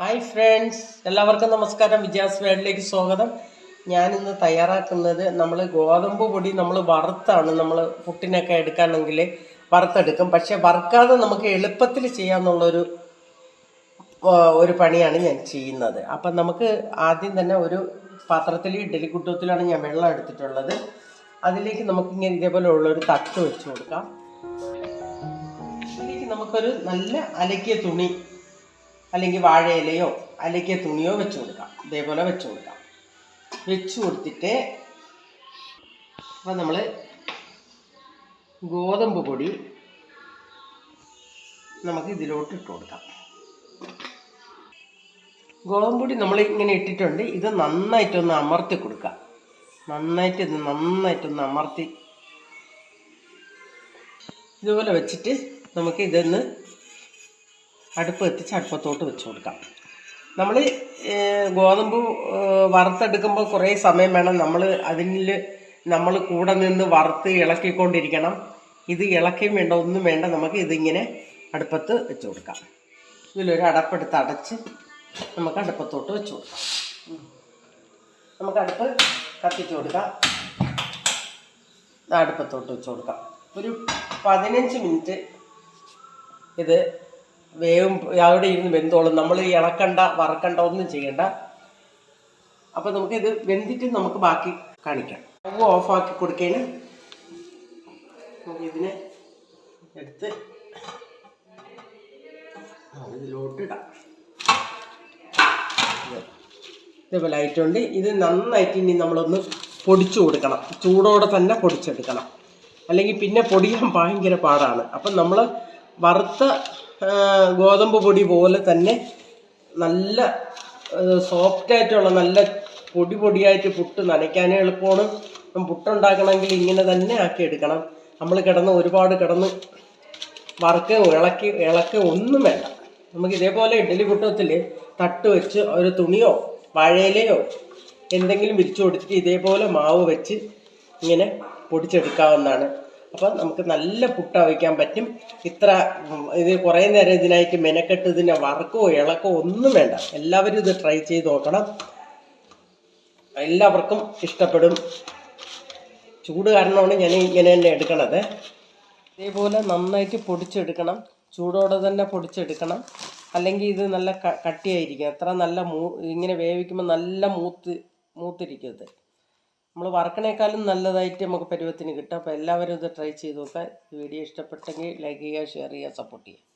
Hi friends എല്ലാവർക്കും നമസ്കാരം. വിജയാസ് വേൾഡിലേക്ക് സ്വാഗതം. ഞാനിന്ന് തയ്യാറാക്കുന്നത് നമ്മൾ ഗോതമ്പ് പൊടി നമ്മൾ വറുത്താണ്. നമ്മൾ പുട്ടിനൊക്കെ എടുക്കാനെങ്കിൽ വറുത്തെടുക്കും. പക്ഷെ വറുക്കാതെ നമുക്ക് എളുപ്പത്തിൽ ചെയ്യാമെന്നുള്ളൊരു ഒരു പണിയാണ് ഞാൻ ചെയ്യുന്നത്. അപ്പം നമുക്ക് ആദ്യം തന്നെ ഒരു പാത്രത്തിൽ ഇഡ്ഡലി കുട്ടത്തിലാണ് ഞാൻ വെള്ളം എടുത്തിട്ടുള്ളത്. അതിലേക്ക് നമുക്കിങ്ങനെ ഇതേപോലെ ഉള്ള ഒരു തട്ട് വെച്ച് കൊടുക്കാം. അതിലേക്ക് നമുക്കൊരു നല്ല അലക്കിയ തുണി അല്ലെങ്കിൽ വാഴയിലയോ അല്ലെങ്കിൽ തുണിയോ വെച്ച് കൊടുക്കാം. ഇതേപോലെ വെച്ച് കൊടുക്കാം. വെച്ച് കൊടുത്തിട്ട് അപ്പം നമ്മൾ ഗോതമ്പ് പൊടി നമുക്ക് ഇതിലോട്ട് ഇട്ട് കൊടുക്കാം. ഗോതമ്പ് പൊടി നമ്മൾ ഇങ്ങനെ ഇട്ടിട്ടുണ്ട്. ഇത് നന്നായിട്ടൊന്ന് അമർത്തി കൊടുക്കുക നന്നായിട്ട് ഇത് നന്നായിട്ടൊന്ന് അമർത്തി ഇതുപോലെ വെച്ചിട്ട് നമുക്ക് ഇതൊന്ന് അടുപ്പ് എത്തിച്ച് അടുപ്പത്തോട്ട് വെച്ച് കൊടുക്കാം. നമ്മൾ ഗോതമ്പ് വറുത്തെടുക്കുമ്പോൾ കുറേ സമയം വേണം. നമ്മൾ അതിൽ നമ്മൾ കൂടെ നിന്ന് വറുത്ത് ഇളക്കിക്കൊണ്ടിരിക്കണം. ഇത് ഇളക്കുകയും വേണ്ട ഒന്നും വേണ്ട. നമുക്ക് ഇതിങ്ങനെ അടുപ്പത്ത് വെച്ച് കൊടുക്കാം. ഇതിലൊരു അടപ്പെടുത്ത് അടച്ച് നമുക്ക് അടുപ്പത്തോട്ട് വെച്ച് കൊടുക്കാം. നമുക്ക് അടുപ്പ് കത്തിച്ച് കൊടുക്കാം. അടുപ്പത്തോട്ട് വെച്ച് കൊടുക്കാം. ഒരു പതിനഞ്ച് മിനിറ്റ് ഇത് വേവും അവിടെ ഇരുന്ന് വെന്തോളും. നമ്മൾ ഇളക്കണ്ട വറക്കണ്ട ഒന്നും ചെയ്യണ്ട. അപ്പം ഇത് വെന്തിട്ട് നമുക്ക് ബാക്കി കാണിക്കാം. സ്റ്റവ് ആക്കി കൊടുക്കേന് നമുക്ക് ഇതിനെ എടുത്ത് ഇതിലോട്ട് ഇടാം. ഇത് ഇതേപോലെ ആയിട്ടുണ്ട്. ഇത് നന്നായിട്ട് ഇനി നമ്മളൊന്ന് പൊടിച്ചു കൊടുക്കണം. ചൂടോടെ തന്നെ പൊടിച്ചെടുക്കണം. അല്ലെങ്കിൽ പിന്നെ പൊടിയാൻ ഭയങ്കര പാടാണ്. അപ്പം നമ്മൾ വറുത്ത ഗോതമ്പ് പൊടി പോലെ തന്നെ നല്ല സോഫ്റ്റ് ആയിട്ടുള്ള നല്ല പൊടി പൊടിയായിട്ട് പുട്ട് നനയ്ക്കാനേ എളുപ്പമാണ്. പുട്ടുണ്ടാക്കണമെങ്കിൽ ഇങ്ങനെ തന്നെ ആക്കി എടുക്കണം. നമ്മൾ കിടന്ന് ഒരുപാട് കിടന്ന് വറുക്ക് ഇളക്കി ഇളക്ക് ഒന്നും വേണ്ട. നമുക്ക് ഇതേപോലെ ഇഡ്ഡലി പുട്ടത്തിൽ തട്ട് വെച്ച് ഒരു തുണിയോ വാഴയിലയോ എന്തെങ്കിലും വിരിച്ചു കൊടുത്തിട്ട് ഇതേപോലെ മാവ് വെച്ച് ഇങ്ങനെ പൊടിച്ചെടുക്കാവുന്നതാണ്. അപ്പം നമുക്ക് നല്ല പുട്ട വയ്ക്കാൻ പറ്റും. ഇത്ര ഇത് കുറേ നേരം ഇതിനായിട്ട് മെനക്കെട്ട് ഇതിനെ വറക്കോ ഇളക്കോ ഒന്നും വേണ്ട. എല്ലാവരും ഇത് ട്രൈ ചെയ്ത് നോക്കണം. എല്ലാവർക്കും ഇഷ്ടപ്പെടും. ചൂട് കാരണമാണ് ഞാൻ ഇങ്ങനെ തന്നെ എടുക്കണത്. ഇതേപോലെ നന്നായിട്ട് പൊടിച്ചെടുക്കണം. ചൂടോടെ തന്നെ പൊടിച്ചെടുക്കണം. അല്ലെങ്കിൽ ഇത് നല്ല കട്ടിയായിരിക്കും. അത്ര നല്ല മൂ ഇങ്ങനെ വേവിക്കുമ്പോൾ നല്ല മൂത്ത് മൂത്തിരിക്കും നമ്മൾ വറക്കണേക്കാളും നല്ലതായിട്ട് നമുക്ക് പരുവത്തിന് കിട്ടും. അപ്പോൾ എല്ലാവരും ഇത് ട്രൈ ചെയ്ത് നോക്കുക. വീഡിയോ ഇഷ്ടപ്പെട്ടെങ്കിൽ ലൈക്ക് ചെയ്യുക ഷെയർ ചെയ്യുക സപ്പോർട്ട് ചെയ്യുക.